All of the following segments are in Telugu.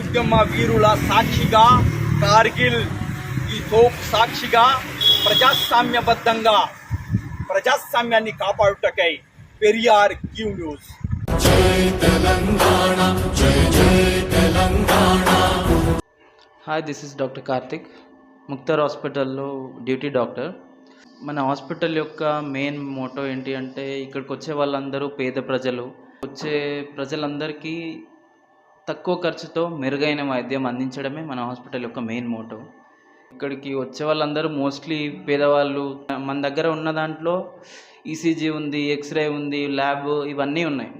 ఉద్యమ వీరుల సాక్షిగా కార్గిల్ ఈ తోపు సాక్షిగా ప్రజాస్వామ్యబద్ధంగా ప్రజాస్వామ్యాన్ని కాపాడుటకై Periyar Q news. Hi this is doctor Karthik Mukhtar హాస్పిటల్లో డ్యూటీ డాక్టర్ మన హాస్పిటల్ యొక్క మెయిన్ మోటో ఏంటి అంటే ఇక్కడికి వచ్చే వాళ్ళందరూ పేద ప్రజలు. వచ్చే ప్రజలందరికీ తక్కువ ఖర్చుతో మెరుగైన వైద్యం అందించడమే మన హాస్పిటల్ యొక్క మెయిన్ మోటో. ఇక్కడికి వచ్చే వాళ్ళందరూ మోస్ట్లీ పేదవాళ్ళు. మన దగ్గర ఉన్న దాంట్లో ఈసీజీ ఉంది ఎక్స్రే ఉంది ల్యాబ్ ఇవన్నీ ఉన్నాయి.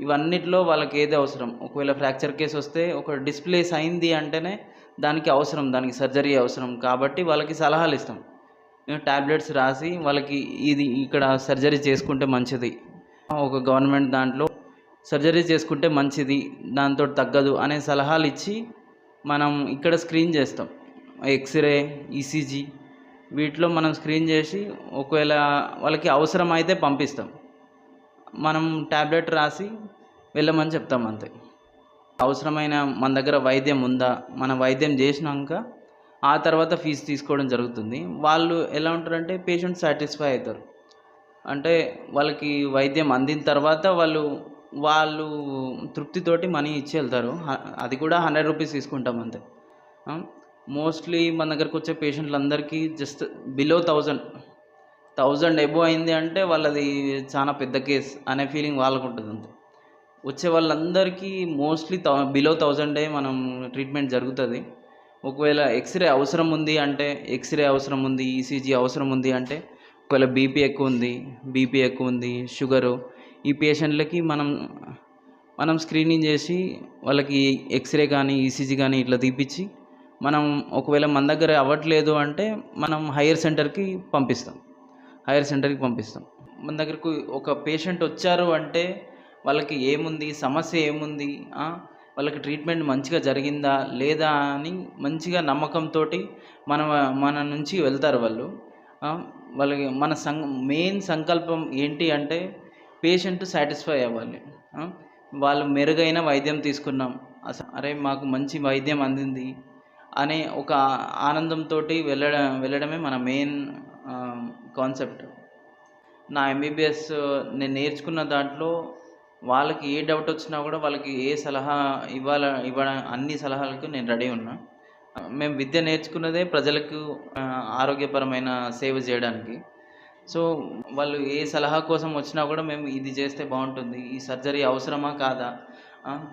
ఇవన్నిట్లో వాళ్ళకి ఏది అవసరం? ఒకవేళ ఫ్రాక్చర్ కేసు వస్తే ఒక డిస్ప్లేస్ అయింది అంటేనే దానికి అవసరం దానికి సర్జరీ అవసరం. కాబట్టి వాళ్ళకి సలహాలు ఇస్తాం. టాబ్లెట్స్ రాసి వాళ్ళకి ఇది ఇక్కడ సర్జరీ చేసుకుంటే మంచిది. ఒక గవర్నమెంట్ దాంట్లో సర్జరీ చేసుకుంటే మంచిది దాంతో తగ్గదు అనే సలహాలు ఇచ్చి మనం ఇక్కడ స్క్రీన్ చేస్తాం. ఎక్స్రే ఈసీజీ వీటిలో మనం స్క్రీన్ చేసి ఒకవేళ వాళ్ళకి అవసరం అయితే పంపిస్తాం. మనం ట్యాబ్లెట్ రాసి వెళ్ళమని చెప్తాం అంతే. అవసరమైన మన దగ్గర వైద్యం ఉందా? మన వైద్యం చేసినాక ఆ తర్వాత ఫీజు తీసుకోవడం జరుగుతుంది. వాళ్ళు ఎలా ఉంటారంటే పేషెంట్ సాటిస్ఫై అవుతారు. అంటే వాళ్ళకి వైద్యం అందిన తర్వాత వాళ్ళు వాళ్ళు తృప్తితోటి మనీ ఇచ్చి వెళ్తారు. అది కూడా హండ్రెడ్ రూపీస్ తీసుకుంటాం అంతే. మోస్ట్లీ మన దగ్గరకు వచ్చే పేషెంట్లందరికీ just below thousand. Thousand above అయింది అంటే వాళ్ళది చాలా పెద్ద కేస్ అనే ఫీలింగ్ వాళ్ళకు ఉంటుంది అంతే. వచ్చే వాళ్ళందరికీ మోస్ట్లీ థౌ బిలో థౌజండే మనం ట్రీట్మెంట్ జరుగుతుంది. ఒకవేళ ఎక్స్రే అవసరం ఉంది అంటే ఎక్స్రే అవసరం ఉంది ఈసీజీ అవసరం ఉంది అంటే ఒకవేళ బీపీ ఎక్కువ ఉంది బీపీ ఎక్కువ ఉంది షుగరు ఈ పేషెంట్లకి మనం మనం స్క్రీనింగ్ చేసి వాళ్ళకి ఎక్స్రే కానీ ఈసీజీ కానీ ఇట్లా తీపిచ్చి మనం ఒకవేళ మన దగ్గర అవ్వట్లేదు అంటే మనం హైయర్ సెంటర్కి పంపిస్తాం. హైయర్ సెంటర్కి పంపిస్తాం. మన దగ్గరకు ఒక పేషెంట్ వచ్చారు అంటే వాళ్ళకి ఏముంది సమస్య ఏముంది వాళ్ళకి ట్రీట్మెంట్ మంచిగా జరిగిందా లేదా అని మంచిగా నమ్మకంతో మన మన నుంచి వెళ్తారు వాళ్ళు. వాళ్ళకి మన సం మెయిన్ సంకల్పం ఏంటి అంటే పేషెంట్ సాటిస్ఫై అవ్వాలి. వాళ్ళు మెరుగైన వైద్యం తీసుకున్నాం. అసలు అరే మాకు మంచి వైద్యం అందింది అనే ఒక ఆనందంతో వెళ్ళడం వెళ్ళడమే మన మెయిన్ కాన్సెప్ట్. నా ఎంబీబీఎస్ నేను నేర్చుకున్న దాంట్లో వాళ్ళకి ఏ డౌట్ వచ్చినా కూడా వాళ్ళకి ఏ సలహా ఇవ్వాల ఇవ్వడం అన్ని సలహాలకు నేను రెడీ ఉన్నా. మేము విద్య నేర్చుకున్నదే ప్రజలకు ఆరోగ్యపరమైన సేవ చేయడానికి. సో వాళ్ళు ఏ సలహా కోసం వచ్చినా కూడా మేము ఇది చేస్తే బాగుంటుంది. ఈ సర్జరీ అవసరమా కాదా?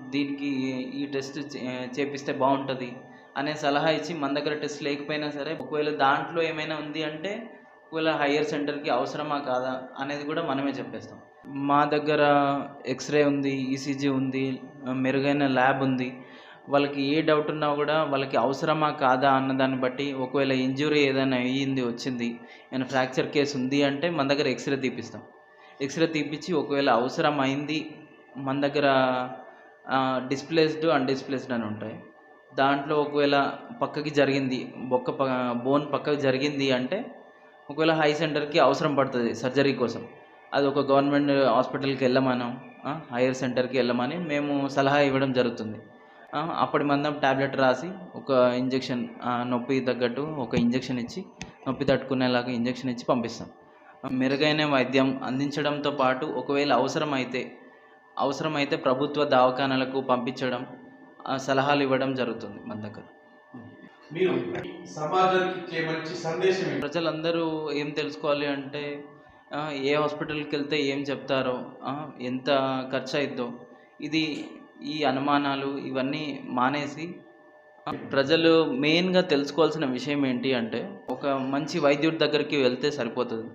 దీనికి ఈ టెస్ట్ చే- చేపిస్తే బాగుంటుంది అనే సలహా ఇచ్చి మన దగ్గర టెస్ట్ లేకపోయినా సరే ఒకవేళ దాంట్లో ఏమైనా ఉంది అంటే ఒకవేళ హయ్యర్ సెంటర్కి అవసరమా కాదా అనేది కూడా మనమే చెప్పేస్తాం. మా దగ్గర ఎక్స్రే ఉంది ఈసీజీ ఉంది మెరుగైన ల్యాబ్ ఉంది. వాళ్ళకి ఏ డౌట్ ఉన్నా కూడా వాళ్ళకి అవసరమా కాదా అన్న దాన్ని బట్టి ఒకవేళ ఇంజురీ ఏదైనా అయ్యింది వచ్చింది ఏమైనా ఫ్రాక్చర్ కేసు ఉంది అంటే మన దగ్గర ఎక్స్రే తీపిస్తాం. ఎక్స్రే తీపిచ్చి ఒకవేళ అవసరం అయింది మన దగ్గర డిస్ప్లేస్డ్ అన్డిస్ప్లేస్డ్ అని ఉంటాయి. దాంట్లో ఒకవేళ పక్కకి జరిగింది బొక్క ప బోన్ పక్కకి జరిగింది అంటే ఒకవేళ హై సెంటర్కి అవసరం పడుతుంది సర్జరీ కోసం. అది ఒక గవర్నమెంట్ హాస్పిటల్కి వెళ్ళమనం హైయర్ సెంటర్కి వెళ్ళమని మేము సలహా ఇవ్వడం జరుగుతుంది. అప్పటి మందం ట్యాబ్లెట్ రాసి ఒక ఇంజెక్షన్ నొప్పి తగ్గట్టు ఒక ఇంజెక్షన్ ఇచ్చి నొప్పి తట్టుకునేలాగా ఇంజెక్షన్ ఇచ్చి పంపిస్తాం మెరుగైన వైద్యం అందించడంతో పాటు ఒకవేళ అవసరమైతే అవసరమైతే ప్రభుత్వ దవాఖానాలకు పంపించడం సలహాలు ఇవ్వడం జరుగుతుంది మన దగ్గర మీరు సమాజానికి ఇచ్చే మంచి సందేశం ఏంటి? ప్రజలందరూ ఏం తెలుసుకోవాలి అంటే ఏ హాస్పిటల్కి వెళ్తే ఏం చెప్తారో ఎంత ఖర్చు అయిద్దో ఇది ఈ అనుమానాలు ఇవన్నీ మానేసి ప్రజలు మెయిన్గా తెలుసుకోవాల్సిన విషయం ఏంటి అంటే ఒక మంచి వైద్యుడి దగ్గరికి వెళ్తే సరిపోతుంది.